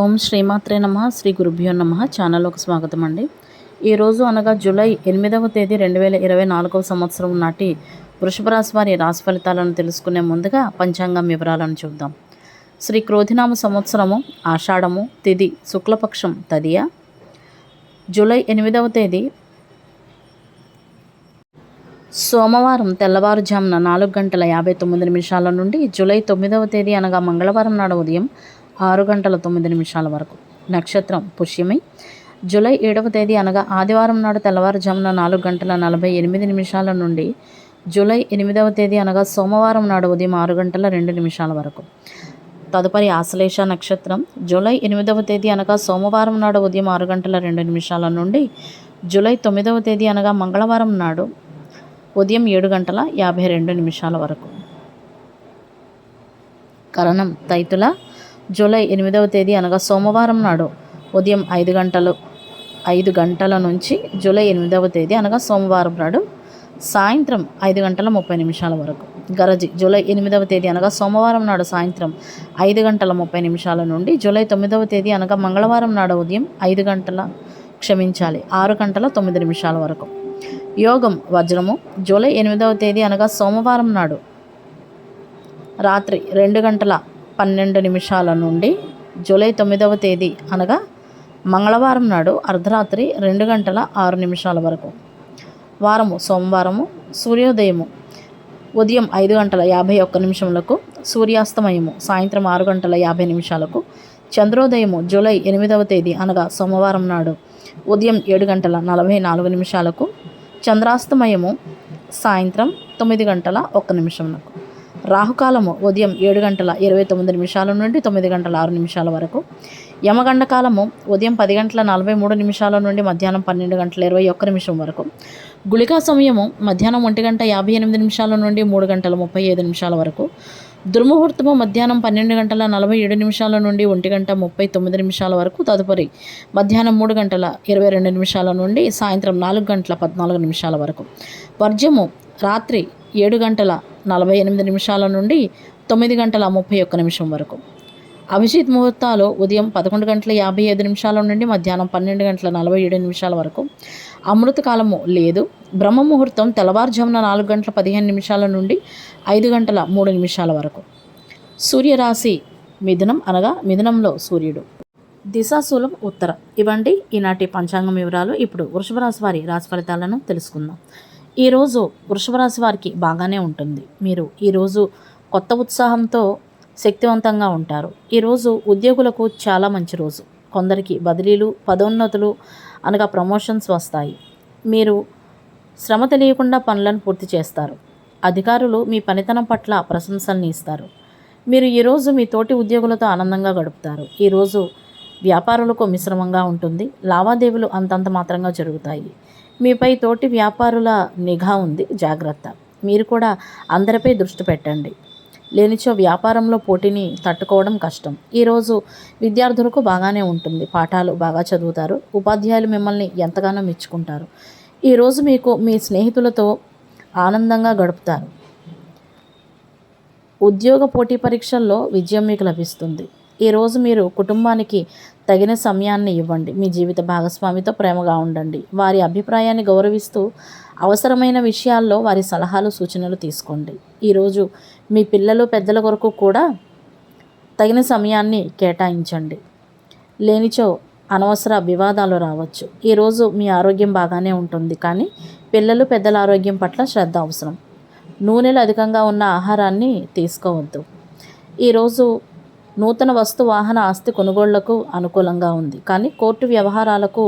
ఓం శ్రీమాత్రే నమ శ్రీ గురుభ్యో నమ ఛానల్లోకి స్వాగతం అండి. ఈరోజు అనగా జూలై ఎనిమిదవ తేదీ రెండు వేల ఇరవై నాలుగవ సంవత్సరం నాటి వృషభ రాశి వారి రాశి ఫలితాలను తెలుసుకునే ముందుగా పంచాంగం వివరాలను చూద్దాం. శ్రీ క్రోధినామ సంవత్సరము ఆషాఢము తిది శుక్లపక్షం తదియ. జూలై ఎనిమిదవ తేదీ సోమవారం తెల్లవారుజామున నాలుగు గంటల యాభై తొమ్మిది నిమిషాల నుండి జూలై తొమ్మిదవ తేదీ అనగా మంగళవారం నాడు ఉదయం ఆరు గంటల తొమ్మిది నిమిషాల వరకు. నక్షత్రం పుష్యమై. జూలై ఏడవ తేదీ అనగా ఆదివారం నాడు తెల్లవారుజామున నాలుగు గంటల నలభై ఎనిమిది నిమిషాల నుండి జూలై ఎనిమిదవ తేదీ అనగా సోమవారం నాడు ఉదయం ఆరు గంటల రెండు నిమిషాల వరకు. తదుపరి ఆశ్లేష నక్షత్రం. జూలై ఎనిమిదవ తేదీ అనగా సోమవారం నాడు ఉదయం ఆరు గంటల రెండు నిమిషాల నుండి జూలై తొమ్మిదవ తేదీ అనగా మంగళవారం నాడు ఉదయం ఏడు గంటల యాభై రెండు నిమిషాల వరకు. కరణం తైతుల జూలై ఎనిమిదవ తేదీ అనగా సోమవారం నాడు ఉదయం ఐదు గంటలు ఐదు గంటల నుంచి జూలై ఎనిమిదవ తేదీ అనగా సోమవారం నాడు సాయంత్రం ఐదు గంటల ముప్పై నిమిషాల వరకు. గరజి జూలై ఎనిమిదవ తేదీ అనగా సోమవారం నాడు సాయంత్రం ఐదు గంటల ముప్పై నిమిషాల నుండి జూలై తొమ్మిదవ తేదీ అనగా మంగళవారం నాడు ఉదయం ఐదు గంటల క్షమించాలి ఆరు గంటల తొమ్మిది నిమిషాల వరకు. యోగం వజ్రము జూలై ఎనిమిదవ తేదీ అనగా సోమవారం నాడు రాత్రి రెండు గంటల పన్నెండు నిమిషాల నుండి జూలై తొమ్మిదవ తేదీ అనగా మంగళవారం నాడు అర్ధరాత్రి రెండు గంటల ఆరు నిమిషాల వరకు. వారము సోమవారము సూర్యోదయము ఉదయం ఐదు గంటల యాభై ఒక్క నిమిషములకు సూర్యాస్తమయము సాయంత్రం ఆరు గంటల యాభై నిమిషాలకు చంద్రోదయము జూలై ఎనిమిదవ తేదీ అనగా సోమవారం నాడు ఉదయం ఏడు గంటల నలభై నాలుగు నిమిషాలకు చంద్రాస్తమయము సాయంత్రం తొమ్మిది గంటల ఒక్క నిమిషములకు రాహుకాలము ఉదయం ఏడు గంటల ఇరవై తొమ్మిది నిమిషాల నుండి తొమ్మిది గంటల ఆరు నిమిషాల వరకు. యమగండ కాలము ఉదయం పది గంటల నలభై మూడు నిమిషాల నుండి మధ్యాహ్నం పన్నెండు గంటల ఇరవై ఒక్క నిమిషం వరకు. గుళికా సమయము మధ్యాహ్నం ఒంటి గంట యాభై ఎనిమిది నిమిషాల నుండి మూడు గంటల ముప్పై ఐదు నిమిషాల వరకు. దుర్ముహూర్తము మధ్యాహ్నం పన్నెండు గంటల నలభై ఏడు నిమిషాల నుండి ఒంటి గంట ముప్పై తొమ్మిది నిమిషాల వరకు. తదుపరి మధ్యాహ్నం మూడు గంటల ఇరవై రెండు నిమిషాల నుండి సాయంత్రం నాలుగు గంటల పద్నాలుగు నిమిషాల వరకు. వర్జము రాత్రి ఏడు గంటల నలభై ఎనిమిది నిమిషాల నుండి తొమ్మిది గంటల ముప్పై ఒక్క నిమిషం వరకు. అభిజిత్ ముహూర్తాలు ఉదయం పదకొండు గంటల యాభై ఐదు నిమిషాల నుండి మధ్యాహ్నం పన్నెండు గంటల నలభై ఏడు నిమిషాల వరకు. అమృతకాలము లేదు. బ్రహ్మ ముహూర్తం తెల్లవారుజామున నాలుగు గంటల పదిహేను నిమిషాల నుండి ఐదు గంటల మూడు నిమిషాల వరకు. సూర్యరాశి మిథునం అనగా మిథునంలో సూర్యుడు. దిశాశూలం ఉత్తర. ఇవ్వండి. ఈనాటి పంచాంగం వివరాలు ఇప్పుడు వృషభ రాశి వారి రాశి ఫలితాలను తెలుసుకుందాం. ఈరోజు వృషభరాశి వారికి బాగానే ఉంటుంది. మీరు ఈరోజు కొత్త ఉత్సాహంతో శక్తివంతంగా ఉంటారు. ఈరోజు ఉద్యోగులకు చాలా మంచి రోజు. కొందరికి బదిలీలు పదోన్నతులు అనగా ప్రమోషన్స్ వస్తాయి. మీరు శ్రమ తెలియకుండా పనులను పూర్తి చేస్తారు. అధికారులు మీ పనితనం పట్ల ప్రశంసల్ని ఇస్తారు. మీరు ఈరోజు మీ తోటి ఉద్యోగులతో ఆనందంగా గడుపుతారు. ఈరోజు వ్యాపారులకు మిశ్రమంగా ఉంటుంది. లావాదేవీలు అంతంత మాత్రంగా జరుగుతాయి. మీపై తోటి వ్యాపారుల నిఘా ఉంది. జాగ్రత్త. మీరు కూడా అందరిపై దృష్టి పెట్టండి. లేనిచో వ్యాపారంలో పోటీని తట్టుకోవడం కష్టం. ఈరోజు విద్యార్థులకు బాగానే ఉంటుంది. పాఠాలు బాగా చదువుతారు. ఉపాధ్యాయులు మిమ్మల్ని ఎంతగానో మెచ్చుకుంటారు. ఈరోజు మీకు మీ స్నేహితులతో ఆనందంగా గడుపుతారు. ఉద్యోగ పోటీ పరీక్షల్లో విజయం మీకు లభిస్తుంది. ఈరోజు మీరు కుటుంబానికి తగిన సమయాన్ని ఇవ్వండి. మీ జీవిత భాగస్వామితో ప్రేమగా ఉండండి. వారి అభిప్రాయాన్ని గౌరవిస్తూ అవసరమైన విషయాల్లో వారి సలహాలు సూచనలు తీసుకోండి. ఈరోజు మీ పిల్లలు పెద్దల కొరకు కూడా తగిన సమయాన్ని కేటాయించండి. లేనిచో అనవసర వివాదాలు రావచ్చు. ఈరోజు మీ ఆరోగ్యం బాగానే ఉంటుంది. కానీ పిల్లలు పెద్దల ఆరోగ్యం పట్ల శ్రద్ధ అవసరం. నూనెలు అధికంగా ఉన్న ఆహారాన్ని తీసుకోవద్దు. ఈరోజు నూతన వస్తు వాహన ఆస్తి కొనుగోళ్ళకు అనుకూలంగా ఉంది. కానీ కోర్టు వ్యవహారాలకు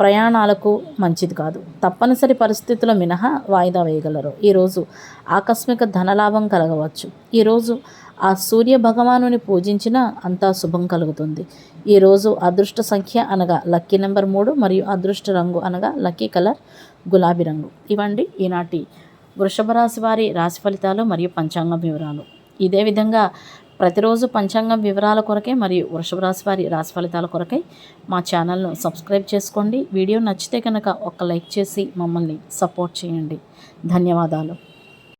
ప్రయాణాలకు మంచిది కాదు. తప్పనిసరి పరిస్థితుల మినహా వాయిదా వేయగలరు. ఈరోజు ఆకస్మిక ధనలాభం కలగవచ్చు. ఈరోజు ఆ సూర్య భగవానుని పూజించిన అంతా శుభం కలుగుతుంది. ఈరోజు అదృష్ట సంఖ్య అనగా లక్కీ నెంబర్ మూడు మరియు అదృష్ట రంగు అనగా లక్కీ కలర్ గులాబీ రంగు. ఇవండి ఈనాటి వృషభ రాశి వారి రాశి ఫలితాలు మరియు పంచాంగం వివరాలు. ఇదే విధంగా ప్రతిరోజు పంచాంగం వివరాల కొరకే మరియు వృషభ రాశి వారి రాశి ఫలితాల కొరకై మా ఛానల్ను సబ్స్క్రైబ్ చేసుకోండి. వీడియో నచ్చితే కనుక ఒక లైక్ చేసి మమ్మల్ని సపోర్ట్ చేయండి. ధన్యవాదాలు.